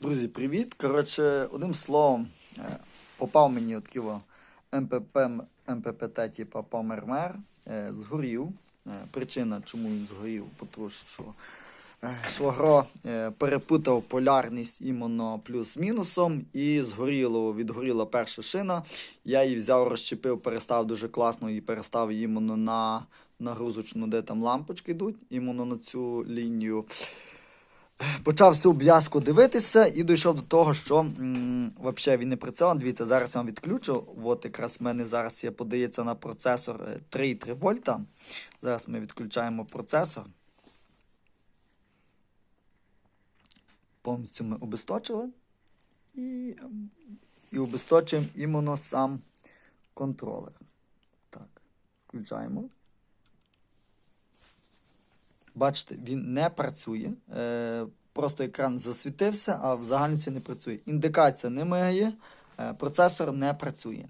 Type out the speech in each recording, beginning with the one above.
Друзі, привіт. Коротше, одним словом, е, попав мені от ківо МПП, МППТ, типа помер-мер, е, згорів. Е, Причина, чому він згорів, тому що швагро перепутав полярність іменно плюс-мінусом і згоріло, відгоріла перша шина. Я її взяв, розчепив, перестав дуже класно і перестав іменно на нагрузочну, де там лампочки йдуть, іменно на цю лінію почав всю обв'язку дивитися і дійшов до того, що взагалі він не працював. Дивіться, зараз я вам відключу. От якраз в мене зараз є, подається на процесор е, 3,3 вольта. Зараз ми відключаємо процесор. Повністю ми обесточили. І, ем, і обесточуємо іменно сам контролер. Так, включаємо. Бачите, він не працює. Е, просто екран засвітився, а в загальниці не працює. Індикація не мигає, е, процесор не працює.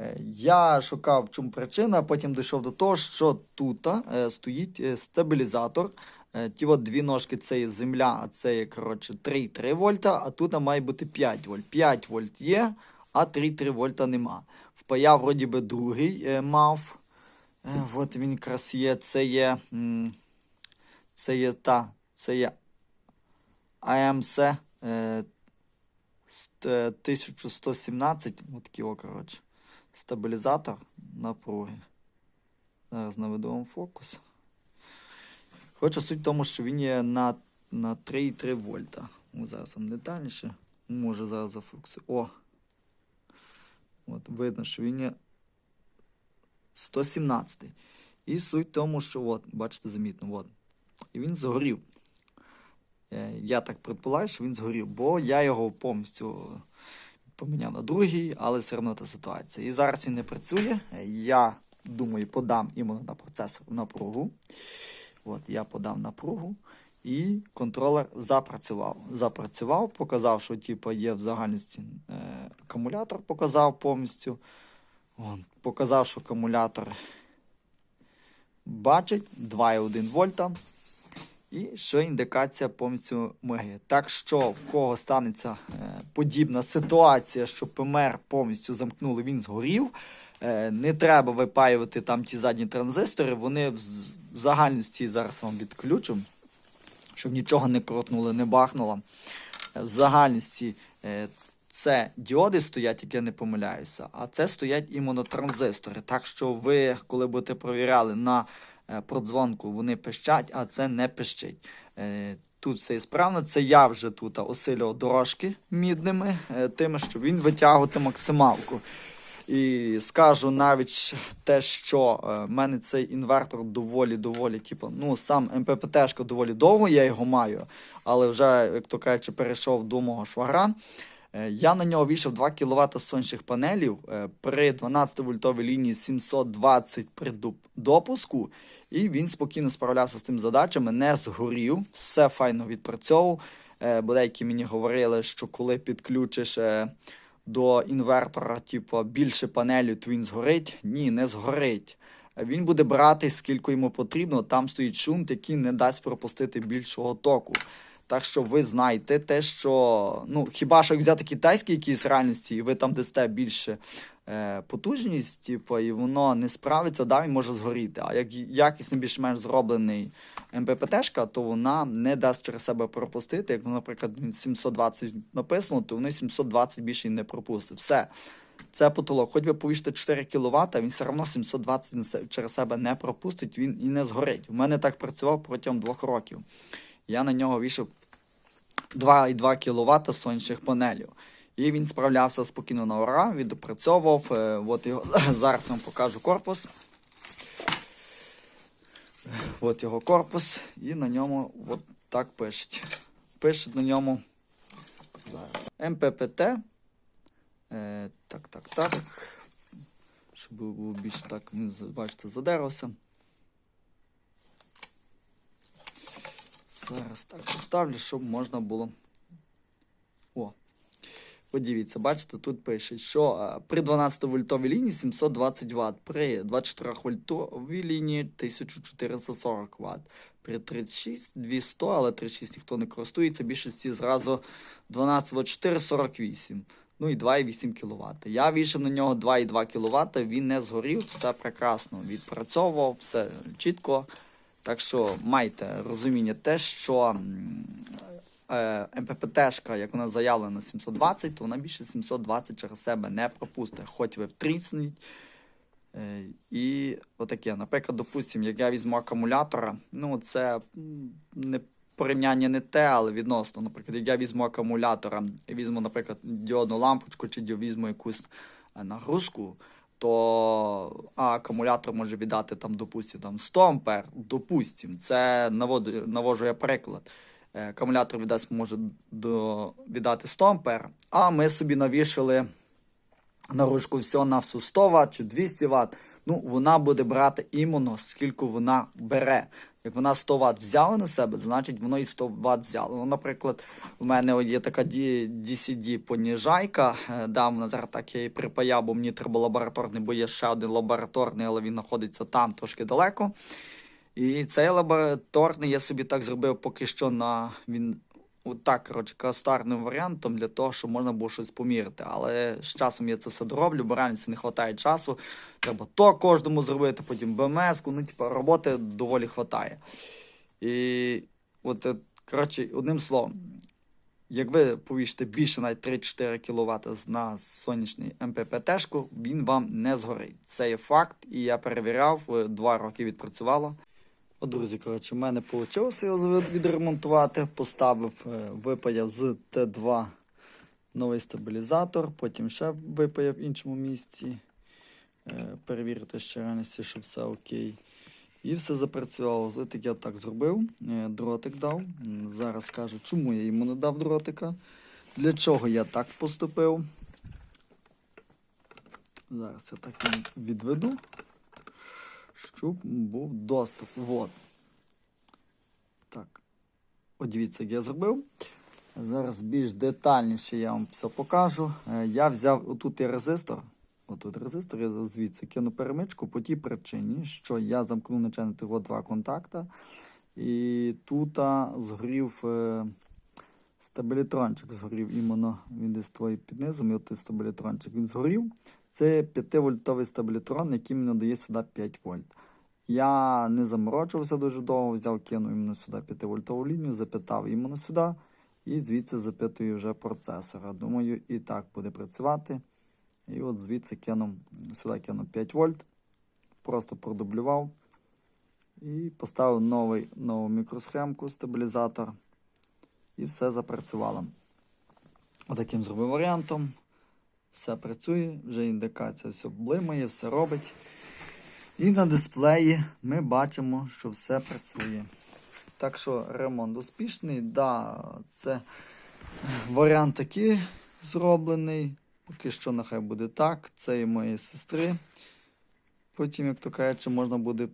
Е, я шукав, в чому причина, а потім дійшов до того, що тут стоїть стабілізатор. Ті от дві ножки це є земля, а це є коротше 3,3 вольта, а тут має бути 5 вольт. 5 вольт є, а 3,3 вольта нема. Впаяв, вроді би, другий мав. От він якраз є. Це є. м, це є та, це є е, 1117, от його, коротше, стабілізатор напруги. Зараз наведу вам фокус. Хоча суть в тому, що він є на, на 3,3 вольта. Ну, зараз вам детальніше. Може зараз зафокусую. О! От видно, що він є 117. І суть в тому, що от, бачите, замітно, от. І він згорів. Е, Я так предполагаю, що він згорів, бо я його повністю поміняв на другий, але все одно та ситуація. І зараз він не працює. Е, Я думаю, подам іменно на процесор напругу. От, я подав напругу. І контролер запрацював. Запрацював, показав, що типу, є в загальності е, акумулятор, показав повністю. Вон, показав, що акумулятор бачить 2,1 вольта. І що індикація повністю мигає. Так що в кого станеться е, подібна ситуація, що ПМР повністю замкнули, він згорів. Е, не треба випаювати там ті задні транзистори. Вони в загальності зараз вам відключу, щоб нічого не крутнуло, не бахнуло. Е, В загальності це діоди стоять, як я не помиляюся, а це стоять іменно транзистори. Так що ви, коли будете провіряли на е, продзвонку, вони пищать, а це не пищить. Е, Тут все справно. Це я вже тут осилював дорожки мідними, е, тими, що він витягувати максималку. І скажу навіть те, що в мене цей інвертор доволі, доволі, типу, ну сам МППТшка доволі довго, я його маю, але вже, як то кажучи, перейшов до мого швагра. Е, Я на нього вішав 2 кВт сонячних панелів е, при 12 вольтовій лінії 720 при допуску, і він спокійно справлявся з тим задачами, не згорів, все файно відпрацьовував. Е, деякі мені говорили, що коли підключиш до інвертора, типу, більше панелів, то він згорить. Ні, не згорить. Він буде брати скільки йому потрібно. Там стоїть шунт, який не дасть пропустити більшого току. Так що ви знаєте те, що ну хіба що взяти китайські якісь реальності, і ви там дасте більше е, потужність, типу, і воно не справиться, да, він може згоріти. А як якісний більш-менш зроблений МППТшка, то вона не дасть через себе пропустити. Як, наприклад, 720 написано, то вони 720 більше і не пропустить. Все. Це потолок. Хоч ви повішите 4 кВт, він все одно 720 через себе не пропустить, він і не згорить. У мене так працював протягом двох років. Я на нього вішав 2,2 кВт сонячних панелів. І він справлявся спокійно на ура, відопрацьовував. Е, От його зараз вам покажу корпус. От його корпус, і на ньому от так пишуть. Пишуть на ньому. МППТ. Е, так, так, так. Щоб було більше так, бачите, задерився. Зараз так поставлю, щоб можна було. О. Подивіться, бачите, тут пише, що е, при 12 вольтовій лінії 720 Вт, при 24 вольтовій лінії 1440 Вт, при 36 200, але 36 ніхто не користується, більшості зразу 12 Вт 4 48. Ну і 2,8 кВт. Я вішав на нього 2,2 кВт, він не згорів, все прекрасно відпрацьовував, все чітко. Так що майте розуміння те, що е, МППТшка, як вона заявлена 720, то вона більше 720 через себе не пропустить. Хоч ви втрісніть. Е, І отаке, наприклад, допустимо, як я візьму акумулятора, ну це не порівняння не те, але відносно. Наприклад, як я візьму акумулятора, візьму, наприклад, діодну лампочку чи візьму якусь е, нагрузку, то а, акумулятор може віддати там, допустимо, там 100 ампер, допустимо, це наводу, навожу я приклад. Е, Акумулятор віддасть може до, віддати 100 ампер, а ми собі навішали наружку все на всю 100 Вт чи 200 Вт, ну вона буде брати іменно скільки вона бере. Як вона 100 Вт взяла на себе, значить воно і 100 Вт взяло. Ну, наприклад, у мене є така DCD поніжайка, е, да, вона зараз так я її припаяв, бо мені треба лабораторний, бо є ще один лабораторний, але він знаходиться там трошки далеко. І цей лабораторний я собі так зробив поки що на він отак, коротше, кастарним варіантом для того, щоб можна було щось поміряти. Але з часом я це все дороблю, бо реально це не вистачає часу. Треба то кожному зробити, потім БМС, ну, типу, роботи доволі вистачає. І от, е, коротше, одним словом, як ви повішите більше навіть 3-4 кВт на сонячний МППТ-шку, він вам не згорить. Це є факт, і я перевіряв, е, два роки відпрацювало. От, друзі, коротше, в мене вийшло його відремонтувати. Поставив, е, випаяв з Т2 новий стабілізатор, потім ще випаяв в іншому місці. Е, Перевірити ще реальності, що все окей. І все запрацювало. Так я так зробив. Е, Дротик дав. Зараз скажу, чому я йому не дав дротика. Для чого я так поступив. Зараз я так відведу щоб був доступ. Вот. Так. От дивіться, як я зробив. Зараз більш детальніше я вам все покажу. Е, Я взяв отут є резистор. Отут резистор, я звідси кину перемичку по тій причині, що я замкнув начальник його два контакта. І тут згорів е, стабілітрончик. Згорів іменно він десь твої під низом, і от стабілітрончик він згорів. Це 5-вольтовий стабілітрон, який мені дає сюди 5 вольт. Я не заморочувався дуже довго, взяв, кинув іменно сюди 5-вольтову лінію, запитав іменно сюди, і звідси запитую вже процесора. Думаю, і так буде працювати. І от звідси кинув, сюди кинув 5 вольт, просто продублював і поставив новий, нову мікросхемку, стабілізатор, і все запрацювало. Отаким зробив варіантом. Все працює, вже індикація все блимає, все робить. І на дисплеї ми бачимо, що все працює. Так що ремонт успішний. Да, це варіант такий зроблений. Поки що нехай буде так. Це і моєї сестри. Потім, як то кажуть, можна буде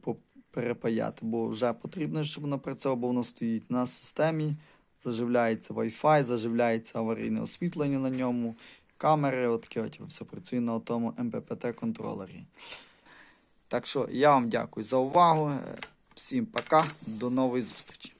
перепаяти, бо вже потрібно, щоб воно працювало, бо воно стоїть на системі. Заживляється Wi-Fi, заживляється аварійне освітлення на ньому, камери, от, от все працює на тому МППТ-контролері. Так що я вам дякую за увагу. Всім пока, до нової зустрічі.